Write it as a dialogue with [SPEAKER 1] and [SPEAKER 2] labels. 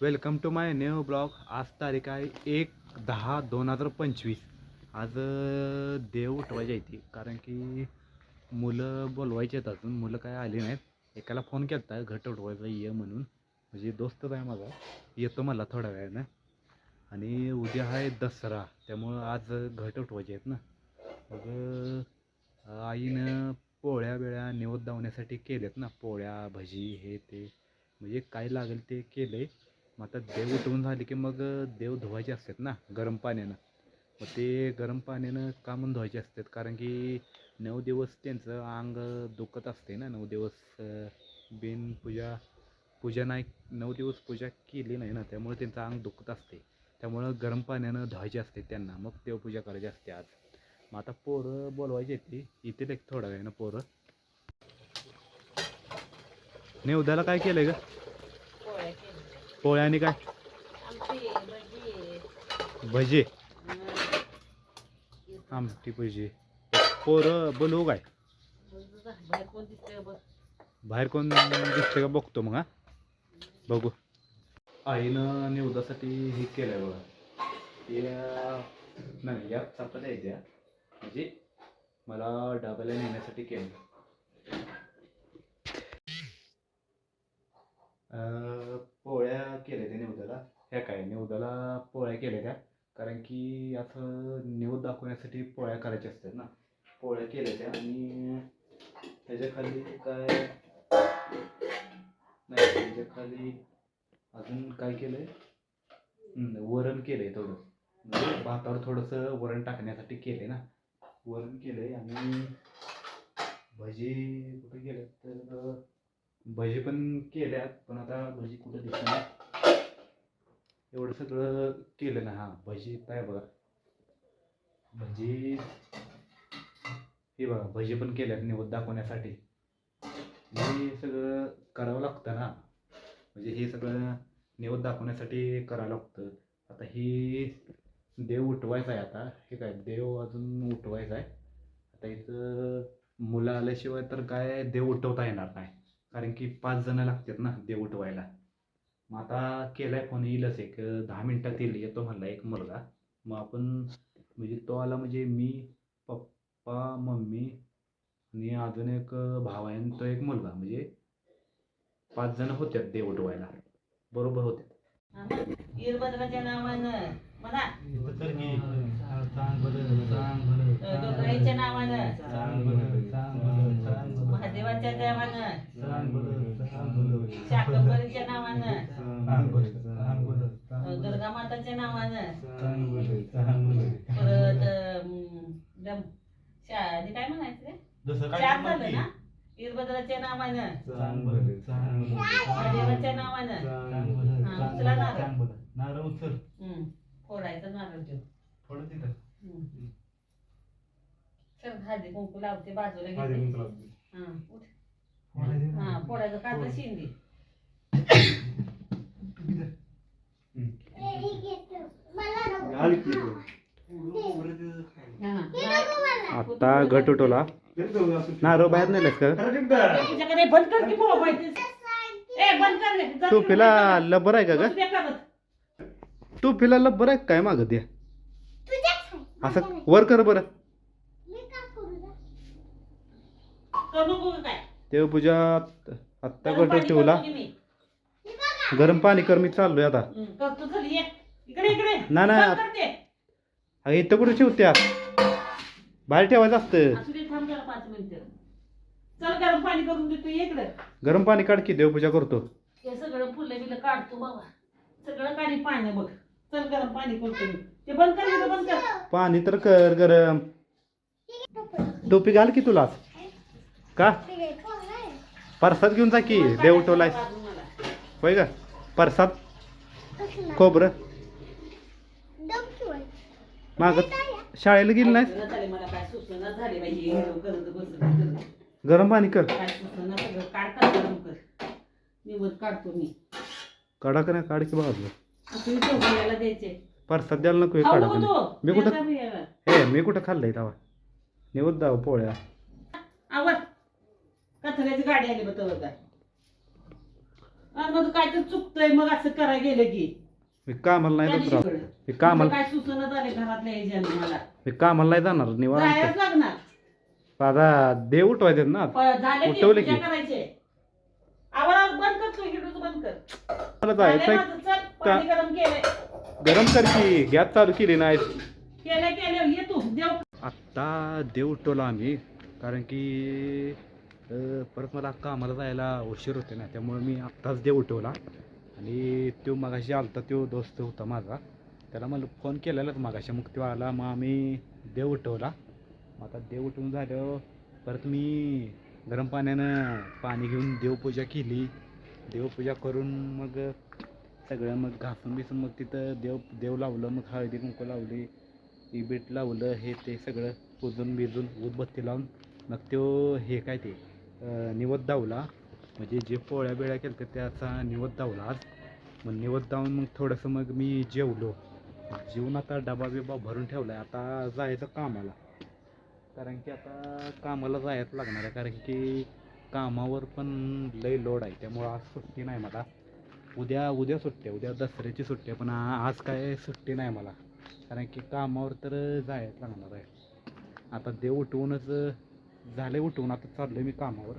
[SPEAKER 1] Welcome to my new blog. आज तारीख आहे एक दहा दोन हजार पंचवीस. आज देव उठवायची आहे ती. कारण की मुलं बोलवायची आहेत अजून. मुलं काय आली नाहीत. एकाला फोन केला होता घट उठवायचा ये म्हणून. म्हणजे दोस्तच आहे माझा. येतो मला थोड्या वेळानं. आणि उद्या आहे दसरा. त्यामुळं आज घट उठवायचे आहेत ना. मग आईनं पोळ्या बिळ्या निवत धावण्यासाठी केल्यात ना. पोळ्या भजी हे ते. म्हणजे काय लागेल ते केलं आहे मग आता देव उठवून झाले की मग देव धुवायचे असतात ना गरम पाण्यानं. मग ते गरम पाण्यानं का म्हणून धुवायचे असतात. कारण की नऊ दिवस त्यांचं अंग दुखत असते ना नऊ दिवस बिन पूजा पूजा नाही नऊ दिवस पूजा केली नाही ना त्यामुळे त्यांचं अंग दुखत असते. त्यामुळं गरम पाण्यानं धुवायचे असते त्यांना. मग देवपूजा करायची असते आज. मग आता पोरं बोलवायची येते येतील एक थोडं वेळ ना पोरं. नाही उद्याला काय केलंय का
[SPEAKER 2] पोळ्या
[SPEAKER 1] आणि काय?
[SPEAKER 2] भजी,
[SPEAKER 1] भजे. आमटी भजी. पोरं बोलवू काय?
[SPEAKER 2] बाहेर कोण दिसतंय का बघ.
[SPEAKER 1] बाहेर कोण दिसते का बघतो मग हा? बघू. आईनं निवदासाठी हे केलंय बघा. ते नाही या चपात्या त्या म्हणजे मला डब्याला नेण्यासाठी केलं पोळ्या केल्या त्या निवदाला. ह्या काय निवदाला पोळ्या केल्या त्या? कारण की असं निवद दाखवण्यासाठी पोळ्या करायच्या असतात ना. पोळ्या केल्या त्या आणि त्याच्याखाली काय? नाही त्याच्याखाली अजून काय केलंय? आहे वरण केलंय थोडं म्हणजे भातावर थोडंसं वरण टाकण्यासाठी केलंय ना. वरण केलंय आणि भजी कुठे गेल्यात तर भजी पण केल्यात पण आता भजी कुठं दिसणार एवढं सगळं केलं ना हां भजी काय बघा. भजी हे बघा भजी पण केल्यात निवड दाखवण्यासाठी. हे सगळं करावं लागतं ना. म्हणजे हे सगळं निवड दाखवण्यासाठी करावं लागतं. आता ही देव उठवायचा आहे आता. हे काय देव अजून उठवायचा आहे. आता इथं मुलं आल्याशिवाय तर काय देव उठवता येणार नाही. कारण की पाच जणं लागतात ना देव उठवायला. मग आता केलाय फोन येईलच एक दहा मिनिटात येईल येतो म्हणला एक मुलगा. मग आपण म्हणजे तो आला म्हणजे मी पप्पा मम्मी आणि अजून एक भाव आहे आणि तो एक मुलगा. म्हणजे पाच जण होत्यात देव उठवायला. बरोबर होते.
[SPEAKER 2] हा? वीरभद्राच्या नावानं. म्हणा. दोघाईच्या नावानं. महादेवाच्या देवानं. शाकंभरीच्या नावानं. दुर्गा माताच्या नावानं. परत काय म्हणायचं रे? चार झालं ना? वीरभद्राच्या नावानं. महादेवाच्या नावानं. हा, उचला नारळ.
[SPEAKER 3] नारळ उचल.
[SPEAKER 2] फोडायचं नारळ तो.
[SPEAKER 3] थोडं तिथं.
[SPEAKER 2] हम्म. चल हळदी कुंकू लावते बाजूला घेते
[SPEAKER 3] कुंकू लावते.
[SPEAKER 2] हा, उठ.
[SPEAKER 3] हळदी
[SPEAKER 2] हा फोडायचं शिंदी. हा.
[SPEAKER 1] आता घट उठवला नारळ बाहेर नेलास का
[SPEAKER 2] तुझ्याकडे बंद कर की मोबाईल ए बंद कर रे. जा
[SPEAKER 1] तू
[SPEAKER 2] की
[SPEAKER 1] पिला
[SPEAKER 2] मोबाईल.
[SPEAKER 1] लबर आहे का ग
[SPEAKER 2] बसू दे का.
[SPEAKER 1] तू पिला लबर आहे काय मागं द्या असं वर कर बरं
[SPEAKER 2] करू नको का काय
[SPEAKER 1] देवपूजा आत्ता
[SPEAKER 2] पाणी
[SPEAKER 1] ठेवला? गरम पाणी कर मी चाललोय आता. नाही, नाही.
[SPEAKER 2] बंद करते.
[SPEAKER 1] अगं इथं कुठे ठेवत्या बाहेर ठेवायचं असतं.
[SPEAKER 2] असू दे थांब जरा पाच मिनिटं. चल गरम पाणी करून देतो ये इकडे.
[SPEAKER 1] गरम पाणी काढ की देवपूजा करतो.
[SPEAKER 2] हे सगळं फुलं बिलं काढतो बाबा. सगळं पाणी बघ. चल गरम पाणी करतो मी. ते बंद कर इथं बंद कर.
[SPEAKER 1] पाणी तर कर गरम. टोपी घाल की तुला का? परसाद घेऊन जा की देव
[SPEAKER 2] मला.
[SPEAKER 1] होय का? परसाद? खोबरं? माग शाळेला गेली नाही गरम पाणी कर. काढा का नाही? काढ की
[SPEAKER 2] द्यायचे
[SPEAKER 1] परसाद द्यायला नको काढा मी कुठं. हे मी कुठं खाल्लंय तवा निवद दाव पोळ्या.
[SPEAKER 2] कचऱ्याची गाडी आली बघ आणि मग काय तर चुकतंय मग असं करायला गेलं की.
[SPEAKER 1] मी कामाला नाही मी कामाला
[SPEAKER 2] काय सुचना झाले घरातल्या याच्यानं मला.
[SPEAKER 1] मी कामाला नाही जाणार निवांत.
[SPEAKER 2] जायच लागणार.
[SPEAKER 1] आता देव उठवायचे ना.
[SPEAKER 2] प- झाले की
[SPEAKER 1] उठवले
[SPEAKER 2] पूजा
[SPEAKER 1] की?
[SPEAKER 2] करायचे. आवाज बंद कर तू हिडूच बंद कर.
[SPEAKER 1] मला
[SPEAKER 2] झालंय
[SPEAKER 1] जायचंय
[SPEAKER 2] माझं, चल पाणी गरम केलंय.
[SPEAKER 1] गरम कर की गॅस चालू केली नाही.
[SPEAKER 2] केलंय केलं ये तू देव
[SPEAKER 1] आत्ता देव उठवला आम्ही कारण की परत मला कामाला जायला उशीर होते ना त्यामुळे मी आत्ताच देव उठवला. आणि तो मगाशी आलता तो दोस्त होता माझा. त्याला मला फोन केलेलाच मगाशी मग तो आला मग आम्ही देव उठवला. मग आता देव उठवून झालं परत मी गरम पाण्यानं पाणी घेऊन देवपूजा केली. देवपूजा करून मग सगळं मग घासून बिसून मग तिथं देव देव लावलं मग हळदी कुंकू लावली इबीट लावलं हे ते सगळं पुजून बिजून उदबत्ती लावून मग तो हे काय ते निवद धावला म्हणजे जे पोळ्या बिळ्या केल्या त्याचा निवद धावला आज. मग निवद धावून मग थोडंसं मग मी जेवलो. जेवून आता डबा बिबा भरून ठेवला आहे आता जायचं कामाला. कारण की आता कामाला जायचं लागणार आहे. कारण की कामावर पण लय लोड आहे. त्यामुळं आज सुट्टी नाही मला. उद्या उद्या सुट्टी आहे. उद्या दसऱ्याची सुट्टी आहे. पण आज काय सुट्टी नाही मला. कारण की कामावर तर जायचं लागणार आहे. आता देव उठवूनच झाले उठवून आता चाललो मी कामावर.